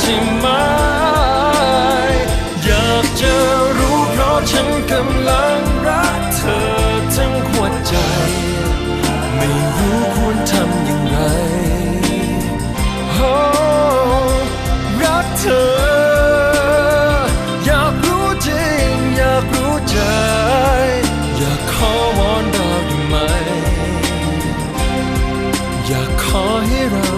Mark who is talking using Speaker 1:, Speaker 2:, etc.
Speaker 1: ช่ไหม อยากจะรู้เพราะฉันกำลังรักเธอทั้งหัวใจ ไม่รู้ควรทำยังไง oh, รักเธอ อยากรู้จริง อยากรู้ใจ อยากขอวอนดาวได้ไหม อยากขอให้เรา